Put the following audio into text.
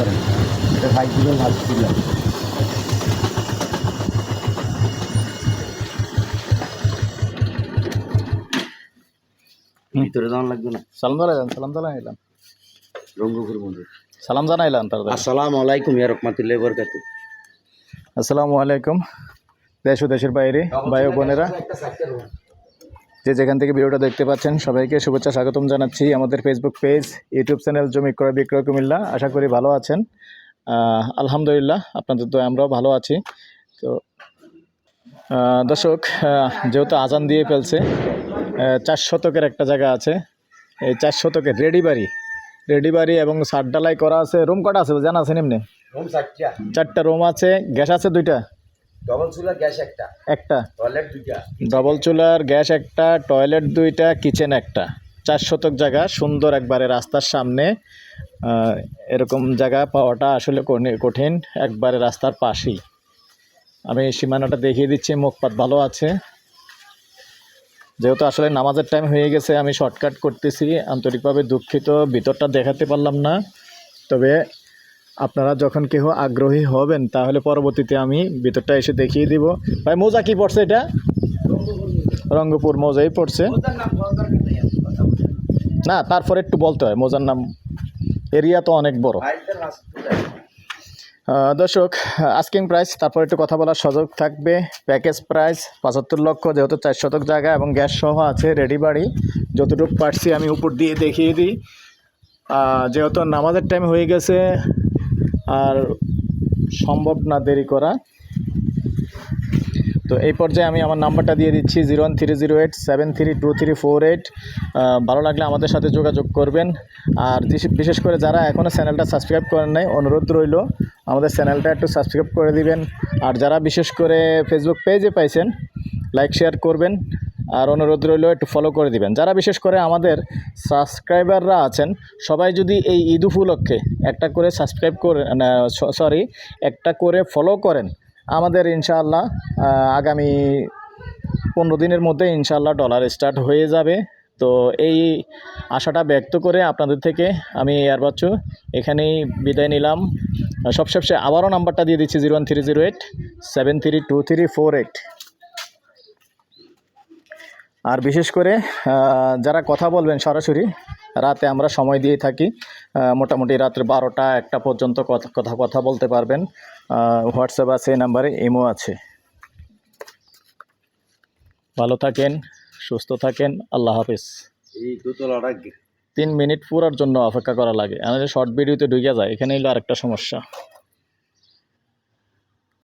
করেন এটা ভাগ দিলাম ভিতরে যাওয়ান লাগবে না। সালাম জানাইলাম সালাম জানাইলাম রঙ্গপুর মন্দির সালাম জানাইলাম তাড়াতাড়ি আসসালামু আলাইকুম ইয়া রহমাতুল্লাহি ওয়া আসসালামু আলাইকুম দেশ ও দেশের বাইরে ভাই বোনেরা। যে যেখান থেকে ভিডিওটা দেখতে পাচ্ছেন সবাইকে শুভেচ্ছা স্বাগতম জানাচ্ছি আমাদের ফেসবুক পেজ ইউটিউব চ্যানেল জমি ক্রয় বিক্রয় কুমিল্লা। আশা করি ভালো আছেন। আলহামদুলিল্লাহ আপনাদের তো আমরাও ভালো আছি। তো দর্শক যেহেতু আজান দিয়ে ফেলছে চার শতকের একটা জায়গা আছে। এই চার শতকের রেডি বাড়ি রেডি বাড়ি এবং সার ডালাই করা আছে। রুম কটা আছে? জানা আছে এমনি চারটা। চারটা রুম আছে গ্যাস আছে দুইটা? ডবল চুলা গ্যাস একটা। একটা। টয়লেট দুইটা। ডবল চুলার গ্যাস একটা টয়লেট দুইটা কিচেন একটা। চার শতক জায়গা সুন্দর একবারে রাস্তার সামনে। এরকম জায়গা পাওয়াটা আসলে কঠিন একবারে রাস্তার পাশেই। আমি সীমানাটা দেখিয়ে দিচ্ছি মুখপাত ভালো আছে। যেহেতু আসলে নামাজের টাইম হয়ে গেছে আমি শর্টকাট করতেছি। আন্তরিকভাবে দুঃখিত ভিতরটা দেখাতে পারলাম না। তবে আপনারা যখন কেউ আগ্রহী হবেন, তাহলে পরবর্তীতে আমি ভিতরটা এসে দেখিয়ে দিব। ভাই, মোজা কি পড়ছে এটা? রঙ্গপুর মোজাই পড়ছে। না, তারপরে একটু বলতে হয়, মোজার নাম। এরিয়া তো অনেক বড়। দর্শক আস্কিং প্রাইস তারপর একটু কথা বলার সুযোগ থাকবে। প্যাকেজ প্রাইস পঁচাত্তর লক্ষ, যেহেতু চার শতক জায়গা এবং গ্যাস সহ আছে রেডি বাড়ি। যতটুকু পারছি আমি উপর দিয়ে দেখিয়ে দিই। যেহেতু নামাজের টাইম হয়ে গেছে আর সম্ভব না দেরি করা। তো এই পর্যায়ে আমি আমার নাম্বারটা দিয়ে দিচ্ছি zero one three zero eight seven three two three four eight. ভালো লাগলে আমাদের সাথে যোগাযোগ করবেন। আর বিশেষ- করে যারা এখনও চ্যানেলটা সাবস্ক্রাইব করেন নাই, অনুরোধ রইল আমাদের চ্যানেলটা একটু সাবস্ক্রাইব করে দিবেন। আর যারা বিশেষ করে ফেসবুক পেজে পাইছেন লাইক শেয়ার করবেন। আর অনুরোধ রইল একটু ফলো করে দিবেন। যারা বিশেষ করে আমাদের সাবস্ক্রাইবাররা আছেন, সবাই যদি এই ঈদ উপলক্ষে একটা করে সাবস্ক্রাইব করে সরি একটা করে ফলো করেন, আমাদের ইনশাআল্লাহ আগামী পনেরো দিনের মধ্যে ইনশাআল্লাহ ডলার স্টার্ট হয়ে যাবে। তো এই আশাটা ব্যক্ত করে আপনাদের থেকে আমি এয়ার বাচ্চু এখানেই বিদায় নিলাম। আর সব শেষে আবারও নাম্বারটা দিয়ে দিচ্ছি zero one three zero eight seven three two three four eight আর বিশেষ করে যারা কথা বলবেন সরাসরি রাতে আমরা সময় দিয়ে থাকি। মোটামুটি রাত্রে বারোটা একটা পর্যন্ত কথা কথা কথা বলতে পারবেন। হোয়াটসঅ্যাপ আছে এই নাম্বারে ইমো আছে। ভালো থাকেন সুস্থ থাকেন আল্লাহ হাফিজ। তিন মিনিট পুরার জন্য অপেক্ষা করা লাগে আমাদের শর্ট ভিডিওতে ঢুকে যায় এখানে এলো আরেকটা সমস্যা।